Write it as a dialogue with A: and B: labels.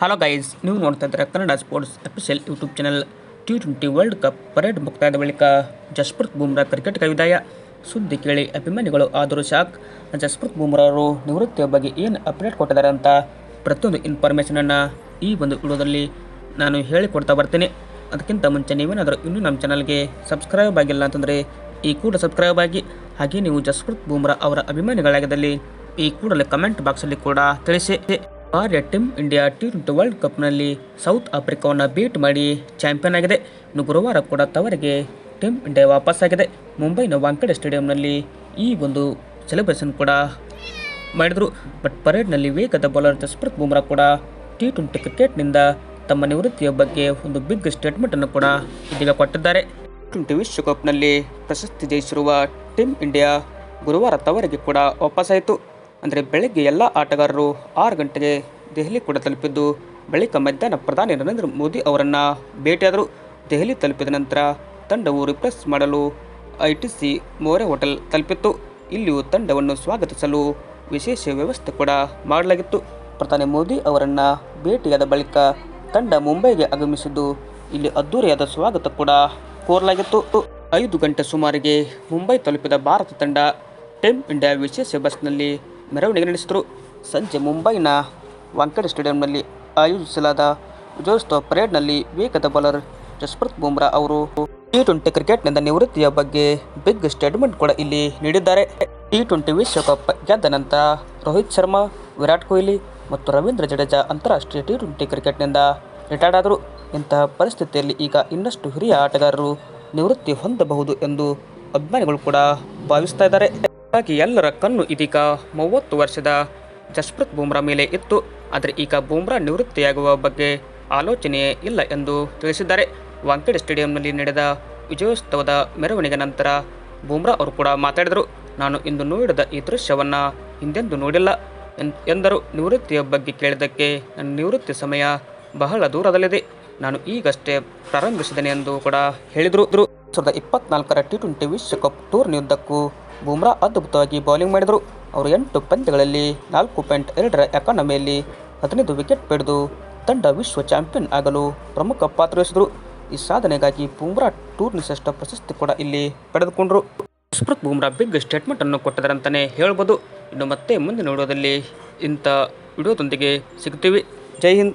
A: Hello guys ನೀವು ನೋಡ್ತಾ ಇದ್ದೀರಾ Kannada sports official YouTube channel T twenty world cup parade ಮುಕ್ತಾಯದ ಬಳಿಕ ಜಸ್ಪ್ರೀತ್ ಬುಮ್ರಾ ಕ್ರಿಕೆಟ್ ವಿದಾಯ ಸುದ್ದಿ ಕೇಳಿ ಅಭಿಮಾನಿಗಳು ಆದರೂ ಶಾಕ್ ಜಸ್ಪ್ರೀತ್ ಬುಮ್ರಾ ಅವರು ನಿವೃತ್ತಿಯ ಬಗ್ಗೆ ಏನು ಅಪ್ಡೇಟ್ ಕೊಟ್ಟಿದ್ದಾರೆ ಅಂತ ಪ್ರತಿಯೊಂದು ಇನ್ಫಾರ್ಮೇಷನನ್ನು ಈ ಒಂದು ವಿಡಿಯೋದಲ್ಲಿ ನಾನು ಹೇಳಿಕೊಡ್ತಾ ಬರ್ತೀನಿ. ಅದಕ್ಕಿಂತ ಮುಂಚೆ ನೀವೇನಾದರೂ ಇನ್ನೂ ನಮ್ಮ ಚಾನಲ್ಗೆ ಸಬ್ಸ್ಕ್ರೈಬ್ ಆಗಿಲ್ಲ ಅಂತಂದರೆ ಈ ಕೂಡ ಸಬ್ಸ್ಕ್ರೈಬ್ ಆಗಿ. ಹಾಗೆ ನೀವು ಜಸ್ಪ್ರೀತ್ ಬುಮ್ರಾ ಅವರ ಅಭಿಮಾನಿಗಳಾಗಿದ್ದಲ್ಲಿ ಈ ಕೂಡಲೇ ಕಮೆಂಟ್ ಬಾಕ್ಸಲ್ಲಿ ಕೂಡ ತಿಳಿಸಿ. ಭಾರತೀಯ team India T twenty world ಕಪ್ನಲ್ಲಿ south ಆಫ್ರಿಕಾವನ್ನು ಬೀಟ್ ಮಾಡಿ ಚಾಂಪಿಯನ್ ಆಗಿದೆ. ಇನ್ನು ಗುರುವಾರ ಕೂಡ ತವರಿಗೆ ಟೀಮ್ ಇಂಡಿಯಾ ವಾಪಸ್ಸಾಗಿದೆ ಮುಂಬೈನ ವಾಂಕಡೆ ಸ್ಟೇಡಿಯಂನಲ್ಲಿ ಈ ಒಂದು ಸೆಲೆಬ್ರೇಷನ್ ಕೂಡ ಮಾಡಿದರು. ಬಟ್ ಪರೇಡ್ನಲ್ಲಿ ವೇಗದ ಬೌಲರ್ ಜಸ್ಪ್ರತ್ ಬುಮ್ರಾ ಕೂಡ ಟಿ ಟ್ವೆಂಟಿ ಕ್ರಿಕೆಟ್ನಿಂದ ತಮ್ಮ ನಿವೃತ್ತಿಯ ಬಗ್ಗೆ ಒಂದು ಬಿಗ್ ಸ್ಟೇಟ್ಮೆಂಟನ್ನು ಕೂಡ ಇದೀಗ ಕೊಟ್ಟಿದ್ದಾರೆ. ಟ್ವೆಂಟಿ ವಿಶ್ವಕಪ್ನಲ್ಲಿ ಪ್ರಶಸ್ತಿ ಜಯಿಸಿರುವ ಟೀಮ್ ಇಂಡಿಯಾ ಗುರುವಾರ ತವರಿಗೆ ಕೂಡ ವಾಪಸ್ಸಾಯಿತು ಅಂದರೆ ಬೆಳಗ್ಗೆ ಎಲ್ಲ ಆಟಗಾರರು ಆರು ಗಂಟೆಗೆ ದೆಹಲಿ ಕೂಡ ತಲುಪಿದ್ದು, ಬಳಿಕ ಮಧ್ಯಾಹ್ನ ಪ್ರಧಾನಿ ನರೇಂದ್ರ ಮೋದಿ ಅವರನ್ನು ಭೇಟಿಯಾದರು. ದೆಹಲಿ ತಲುಪಿದ ನಂತರ ತಂಡವು ರಿಪ್ಲೇಸ್ ಮಾಡಲು I T C Maurya hotel ತಲುಪಿತ್ತು. ಇಲ್ಲಿಯೂ ತಂಡವನ್ನು ಸ್ವಾಗತಿಸಲು ವಿಶೇಷ ವ್ಯವಸ್ಥೆ ಕೂಡ ಮಾಡಲಾಗಿತ್ತು. ಪ್ರಧಾನಿ ಮೋದಿ ಅವರನ್ನು ಭೇಟಿಯಾದ ಬಳಿಕ ತಂಡ ಮುಂಬೈಗೆ ಆಗಮಿಸಿದ್ದು, ಇಲ್ಲಿ ಅದ್ದೂರಿಯಾದ ಸ್ವಾಗತ ಕೂಡ ಕೋರಲಾಗಿತ್ತು. ಐದು ಗಂಟೆ ಸುಮಾರಿಗೆ ಮುಂಬೈ ತಲುಪಿದ ಭಾರತ ತಂಡ ಟೀಮ್ ಇಂಡಿಯಾ ವಿಶೇಷ ಬಸ್ನಲ್ಲಿ ಮೆರವಣಿಗೆ ನಡೆಸಿದರು. ಸಂಜೆ ಮುಂಬೈನ ವಾಂಕಡೆ ಸ್ಟೇಡಿಯಂನಲ್ಲಿ ಆಯೋಜಿಸಲಾದ ವಿಜಯೋತ್ಸವ ಪರೇಡ್ನಲ್ಲಿ ವೇಗದ ಬೌಲರ್ ಜಸ್ಪ್ರೀತ್ ಬುಮ್ರಾ ಅವರು ಟಿ ಟ್ವೆಂಟಿ ಕ್ರಿಕೆಟ್ನಿಂದ ನಿವೃತ್ತಿಯ ಬಗ್ಗೆ ಬಿಗ್ ಸ್ಟೇಟ್ಮೆಂಟ್ ಕೂಡ ಇಲ್ಲಿ ನೀಡಿದ್ದಾರೆ. ಟಿ ಟ್ವೆಂಟಿ ವಿಶ್ವಕಪ್ ಗೆದ್ದ ನಂತರ ರೋಹಿತ್ ಶರ್ಮಾ, ವಿರಾಟ್ ಕೊಹ್ಲಿ ಮತ್ತು ರವೀಂದ್ರ ಜಡೇಜಾ ಅಂತಾರಾಷ್ಟ್ರೀಯ ಟಿ ಟ್ವೆಂಟಿ ಕ್ರಿಕೆಟ್ನಿಂದ ರಿಟೈರ್ಡ್ ಆದರು. ಇಂತಹ ಪರಿಸ್ಥಿತಿಯಲ್ಲಿ ಈಗ ಇನ್ನಷ್ಟು ಹಿರಿಯ ಆಟಗಾರರು ನಿವೃತ್ತಿ ಹೊಂದಬಹುದು ಎಂದು ಅಭಿಮಾನಿಗಳು ಕೂಡ ಭಾವಿಸ್ತಾ ಇದ್ದಾರೆ. ಹಾಗಾಗಿ ಎಲ್ಲರ ಕಣ್ಣು ಇದೀಗ ಮೂವತ್ತು ವರ್ಷದ ಜಸ್ಪ್ರೀತ್ ಬೂಮ್ರಾ ಮೇಲೆ ಇತ್ತು. ಆದರೆ ಈಗ ಬೂಮ್ರಾ ನಿವೃತ್ತಿಯಾಗುವ ಬಗ್ಗೆ ಆಲೋಚನೆಯೇ ಇಲ್ಲ ಎಂದು ತಿಳಿಸಿದ್ದಾರೆ. ವಾಂಕೇಡೆ ಸ್ಟೇಡಿಯಂನಲ್ಲಿ ನಡೆದ ವಿಜಯೋತ್ಸವದ ಮೆರವಣಿಗೆ ನಂತರ ಬೂಮ್ರಾ ಅವರು ಕೂಡ ಮಾತಾಡಿದರು. ನಾನು ಇಂದು ನೋಡಿದ ಈ ದೃಶ್ಯವನ್ನು ಹಿಂದೆಂದೂ ನೋಡಿಲ್ಲ ಎಂದರು. ನಿವೃತ್ತಿಯ ಬಗ್ಗೆ ಕೇಳಿದ್ದಕ್ಕೆ ನನ್ನ ನಿವೃತ್ತಿ ಸಮಯ ಬಹಳ ದೂರದಲ್ಲಿದೆ. ನಾನು ಈಗಷ್ಟೇ ಪ್ರಾರಂಭಿಸಿದ್ದೇನೆ ಎಂದು ಕೂಡ ಹೇಳಿದರು. ಸಾವಿರದ ಇಪ್ಪತ್ನಾಲ್ಕರ ಟಿ ಟ್ವೆಂಟಿ ವಿಶ್ವಕಪ್ ಟೂರ್ನಿಯುದ್ದಕ್ಕೂ ಬುಮ್ರಾ ಅದ್ಭುತವಾಗಿ ಬೌಲಿಂಗ್ ಮಾಡಿದರು. ಅವರು ಎಂಟು ಪಂದ್ಯಗಳಲ್ಲಿ ನಾಲ್ಕು ಪಾಯಿಂಟ್ ಎರಡರ ಎಕಾನಮಿಯಲ್ಲಿ ಹದಿನೈದು ವಿಕೆಟ್ ಪಡೆದು ತಂಡ ವಿಶ್ವ ಚಾಂಪಿಯನ್ ಆಗಲು ಪ್ರಮುಖ ಪಾತ್ರ ವಹಿಸಿದರು. ಈ ಸಾಧನೆಗಾಗಿ ಬುಮ್ರಾ ಟೂರ್ನಿ ಶ್ರೇಷ್ಠ ಪ್ರಶಸ್ತಿ ಕೂಡ ಇಲ್ಲಿ ಪಡೆದುಕೊಂಡರು. ಸ್ಮೃತ್ ಬುಮ್ರಾ ಬಿಗ್ ಸ್ಟೇಟ್ಮೆಂಟ್ ಅನ್ನು ಕೊಟ್ಟಿದ್ದಾರೆ ಅಂತಲೇ ಹೇಳ್ಬೋದು. ಇನ್ನು ಮತ್ತೆ ಮುಂದಿನ ವಿಡಿಯೋದಲ್ಲಿ ಇಂಥ ವಿಡಿಯೋದೊಂದಿಗೆ ಸಿಗ್ತೀವಿ ಜೈ ಹಿಂದ್.